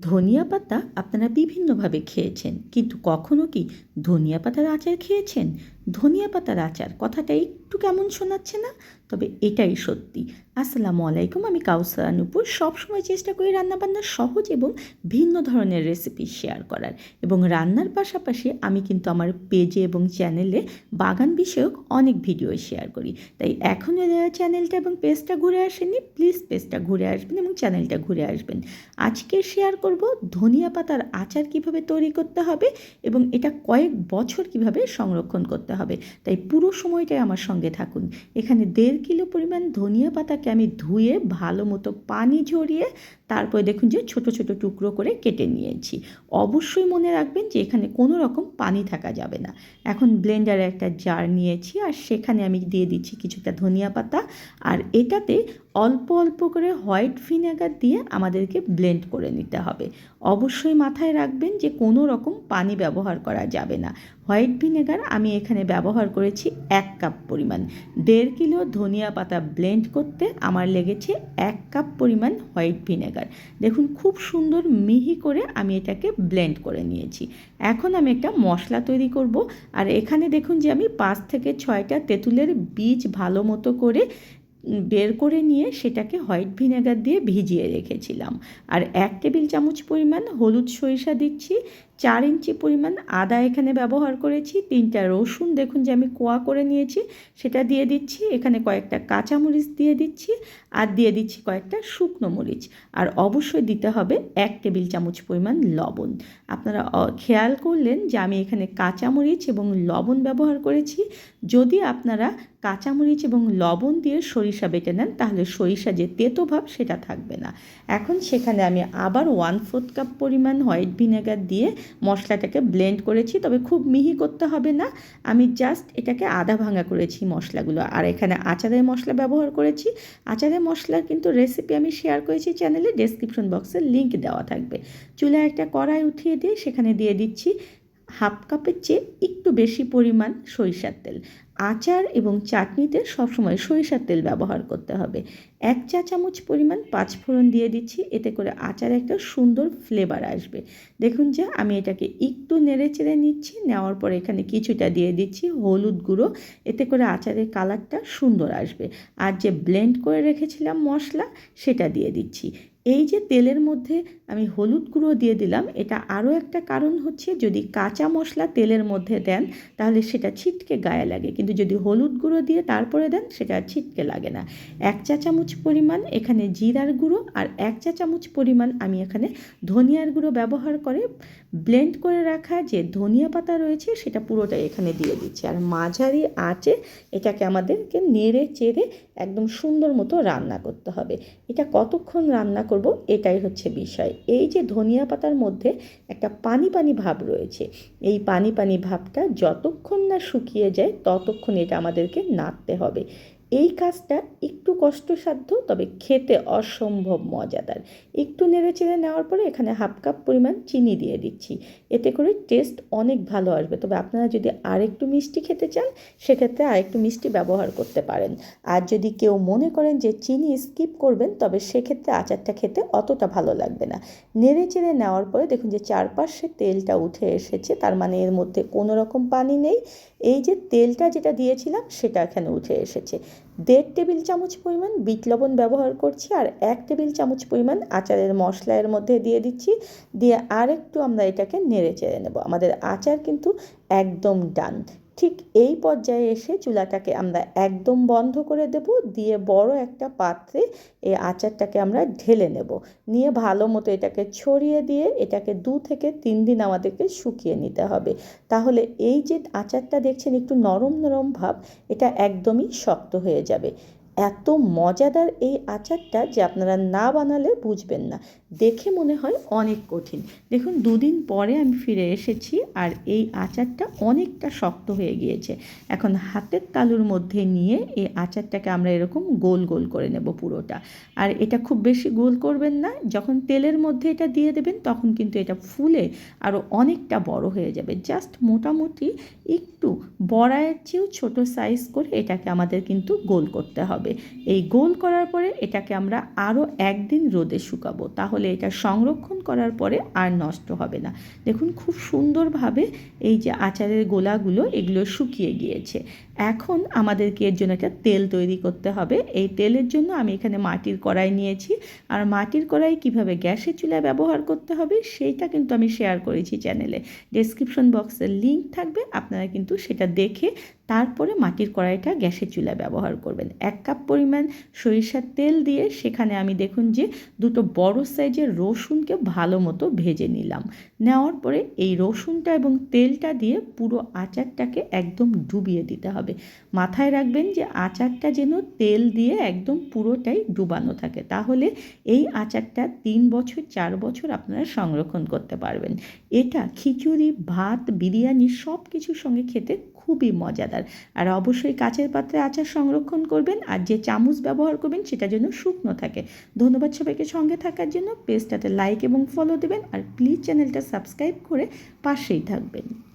ধনিয়া পাতা আপনারা বিভিন্নভাবে খেয়েছেন কিন্তু কখনো কি ধনিয়া পাতার আচার খেয়েছেন? ধনিয়া পাতার আচার। কথাটা একটু কেমন শোনাচ্ছে না? তবে এটাই সত্যি। আসসালামু আলাইকুম, আমি কাউসারা নুপুর সবসময় চেষ্টা করি রান্নাবান্নার সহজ এবং ভিন্ন ধরনের রেসিপি শেয়ার করার। এবং রান্নার পাশাপাশি আমি কিন্তু আমার পেজে এবং চ্যানেলে বাগান বিষয়ক অনেক ভিডিও শেয়ার করি। তাই এখনও যারা চ্যানেলটা এবং পেজটা ঘুরে আসেনি প্লিজ পেজটা ঘুরে আসবেন এবং চ্যানেলটা ঘুরে আসবেন। আজকে শেয়ার করব ধনিয়া পাতার আচার কীভাবে তৈরি করতে হবে এবং এটা কয়েক বছর কীভাবে সংরক্ষণ করতে হবে তাই পুরো সময়টাই আমার সঙ্গে থাকুন। এখানে দেড় কিলো পরিমাণ ধনিয়া পাতাকে আমি ধুয়ে ভালো মতো পানি ঝরিয়ে তারপরে দেখুন যে ছোট ছোট টুকরো করে কেটে নিয়েছি। অবশ্যই মনে রাখবেন যে এখানে কোনো রকম পানি থাকা যাবে না। এখন ব্লেন্ডারে একটা জার নিয়েছি আর সেখানে আমি দিয়ে দিচ্ছি কিছুটা ধনিয়া পাতা। আর এটাতে অল্প অল্প করে হোয়াইট ভিনেগার দিয়ে আমাদেরকে ব্লেন্ড করে নিতে হবে। অবশ্যই মাথায় রাখবেন যে কোনো রকম পানি ব্যবহার করা যাবে না। হোয়াইট ভিনেগার আমি এখানে ব্যবহার করেছি এক কাপ পরিমাণ। দেড় কিলো ধনিয়া পাতা ব্লেন্ড করতে আমার লেগেছে এক কাপ পরিমাণ হোয়াইট ভিনেগার। দেখুন, খুব সুন্দর মিহি করে আমি এটাকে ব্লেন্ড করে নিয়েছি। এখন আমি একটা মশলা তৈরি করব। আর এখানে দেখুন যে আমি পাঁচ থেকে ছয়টা তেঁতুলের বীজ ভালো মতো করে বের করে নিয়ে সেটাকে হোয়াইট ভিনেগার দিয়ে ভিজিয়ে রেখেছিলাম। আর এক টেবিল চামচ পরিমাণ হলুদ সরিষা দিচ্ছি, চার ইঞ্চি পরিমাণ আদা এখানে ব্যবহার করেছি, তিনটা রসুন দেখুন যে আমি কোয়া করে নিয়েছি, সেটা দিয়ে দিচ্ছি, এখানে কয়েকটা কাঁচামরিচ দিয়ে দিচ্ছি আর দিয়ে দিচ্ছি কয়েকটা শুকনো মরিচ। আর অবশ্যই দিতে হবে এক টেবিল চামচ পরিমাণ লবণ। আপনারা খেয়াল করলেন যে আমি এখানে কাঁচামরিচ এবং লবণ ব্যবহার করেছি। যদি আপনারা কাঁচামরিচ এবং লবণ দিয়ে সরিষা বেটে নেন, তাহলে সরিষা যে তেতো ভাব সেটা থাকবে না। এখন সেখানে আমি আবার ওয়ান ফোর্থ কাপ পরিমাণ হোয়াইট ভিনেগার দিয়ে মশলাটাকে ব্লেন্ড করেছি, তবে খুব মিহি করতে হবে না। আমি জাস্ট এটাকে আধা ভাঙা করেছি মশলাগুলো। আর এখানে আচারের মশলা ব্যবহার করেছি। আচারের মশলার কিন্তু রেসিপি আমি শেয়ার করেছি চ্যানেলে ডেসক্রিপশন বক্সে লিঙ্ক দেওয়া থাকবে। চুলায় একটা কড়াই উঠিয়ে দিয়ে সেখানে দিয়ে দিচ্ছি হাফ কাপের চেয়ে একটু বেশি পরিমাণ সরিষার তেল। আচার এবং চাটনিতে সবসময় সরিষার তেল ব্যবহার করতে হবে। এক চা চামচ পরিমাণ পাঁচফোড়ন দিয়ে দিচ্ছি, এতে করে আচার একটা সুন্দর ফ্লেভার আসবে। দেখুন যে, আমি এটাকে একটু নেড়ে চেড়ে নিচ্ছি, নেওয়ার পর এখানে কিছুটা দিয়ে দিচ্ছি হলুদ গুঁড়ো, এতে করে আচারের কালারটা সুন্দর আসবে। আর যে ব্লেন্ড করে রেখেছিলাম মশলা, সেটা দিয়ে দিচ্ছি। এই যে তেলের মধ্যে আমি হলুদ গুঁড়ো দিয়ে দিলাম, এটা আরও একটা কারণ হচ্ছে যদি কাঁচা মশলা তেলের মধ্যে দেন, তাহলে সেটা ছিটকে গায়ে লাগে। কিন্তু যদি হলুদ গুঁড়ো দিয়ে তারপরে দেন, সেটা ছিটকে লাগে না। এক চা চামচ পরিমাণ এখানে জিরার গুঁড়ো আর এক চা চামচ পরিমাণ আমি এখানে ধনিয়ার গুঁড়ো ব্যবহার করে ব্লেন্ড করে রাখা যে ধনিয়া পাতা রয়েছে, সেটা পুরোটাই এখানে দিয়ে দিচ্ছি। আর মাঝারি আঁচে এটাকে আমাদেরকে নেড়ে চেড়ে একদম সুন্দর মতো রান্না করতে হবে। এটা কতক্ষণ রান্না করব, এটাই হচ্ছে বিষয়। এই যে ধনিয়া পাতার মধ্যে একটা পানি পানি ভাব রয়েছে, এই পানি পানি ভাবটা যতক্ষণ না শুকিয়ে যায়, ততক্ষণ এটা আমাদেরকে নাড়তে হবে। এই কাজটা একটু কষ্টসাধ্য, তবে খেতে অসম্ভব মজাদার। একটু নেড়ে চেড়ে নেওয়ার পরে এখানে হাফ কাপ পরিমাণ চিনি দিয়ে দিচ্ছি। এতে করে টেস্ট অনেক ভালো আসবে। তবে আপনারা যদি আরেকটু মিষ্টি খেতে চান, সেক্ষেত্রে আরেকটু মিষ্টি ব্যবহার করতে পারেন। আর যদি কেউ মনে করেন যে চিনি স্কিপ করবেন, তবে সেক্ষেত্রে আচারটা খেতে অতটা ভালো লাগবে না। নেড়ে চেড়ে নেওয়ার পরে দেখুন যে চারপাশে তেলটা উঠে এসেছে। তার মানে এর মধ্যে কোনো রকম পানি নেই। এই যে তেলটা যেটা দিয়েছিলাম, সেটা এখানে উঠে এসেছে। দেড় টেবিল চামচ পরিমাণ বিট লবণ ব্যবহার করছি আর এক টেবিল চামচ পরিমাণ আচারের মশলা এর মধ্যে দিয়ে দিচ্ছি। দিয়ে আর একটু আমরা এটাকে নেড়ে চেড়ে নেব। আমাদের আচার কিন্তু একদম ডান। ঠিক এই পর্যায়ে এসে চুলাটাকে আমরা একদম বন্ধ করে দেব, দিয়ে বড় একটা পাত্রে এই আচারটাকে আমরা ঢেলে নেব। নিয়ে ভালো মতো এটাকে ছড়িয়ে দিয়ে এটাকে দু থেকে তিন দিন আমাদেরকে শুকিয়ে নিতে হবে। তাহলে এই যে আচারটা দেখছেন একটু নরম নরম ভাব, এটা একদমই শক্ত হয়ে যাবে। এত মজাদার এই আচারটা যে আপনারা না বানালে বুঝবেন না। দেখে মনে হয় অনেক কঠিন। দেখুন, দুদিন পরে আমি ফিরে এসেছি আর এই আচারটা অনেকটা শক্ত হয়ে গিয়েছে। এখন হাতের তালুর মধ্যে নিয়ে এই আচারটাকে আমরা এরকম গোল গোল করে নেব পুরোটা। আর এটা খুব বেশি গোল করবেন না, যখন তেলের মধ্যে এটা দিয়ে দেবেন তখন কিন্তু এটা ফুলে আরও অনেকটা বড় হয়ে যাবে। জাস্ট মোটামুটি একটু বড়ায়ের চেয়েও ছোট সাইজ করে এটাকে আমাদের কিন্তু গোল করতে হবে। এই গোল করার পরে এটাকে আমরা আরও একদিন রোদে শুকাবো। তাহলে ফলে এটা সংরক্ষণ করার পরে আর নষ্ট হবে না। দেখুন, খুব সুন্দরভাবে এই যে আচারের গোলাগুলো এগুলো শুকিয়ে গিয়েছে। এখন আমাদেরকে এর জন্য একটা তেল তৈরি করতে হবে। এই তেলের জন্য আমি এখানে মাটির কড়াই নিয়েছি। আর মাটির কড়াই কীভাবে গ্যাসের চুলায় ব্যবহার করতে হবে সেইটা কিন্তু আমি শেয়ার করেছি চ্যানেলে ডেসক্রিপশন বক্সের লিঙ্ক থাকবে, আপনারা কিন্তু সেটা দেখে তারপরে মাটির কড়াইটা গ্যাসের চুলা ব্যবহার করবেন। এক কাপ পরিমাণ সরিষার তেল দিয়ে সেখানে আমি দেখুন যে দুটো বড় সাইজের রসুনকে ভালো মতো ভেজে নিলাম। নেওয়ার পরে এই রসুনটা এবং তেলটা দিয়ে পুরো আচারটাকে একদম ডুবিয়ে দিতে হবে। মাথায় রাখবেন যে আচারটা যেন তেল দিয়ে একদম পুরোটাই ডুবানো থাকে। তাহলে এই আচারটা তিন বছর, চার বছর আপনারা সংরক্ষণ করতে পারবেন। এটা খিচুড়ি, ভাত, বিরিয়ানি সব কিছুর সঙ্গে খেতে খুবই মজাদার। আর অবশ্যই কাচের পাত্রে আচার সংরক্ষণ করবেন আর যে চামচ ব্যবহার করবেন সেটা যেন শুকনো থাকে। ধন্যবাদ সবাইকে সঙ্গে থাকার জন্য। পেজটাতে লাইক এবং ফলো দেবেন আর প্লিজ চ্যানেলটা সাবস্ক্রাইব করে পাশেই থাকবেন।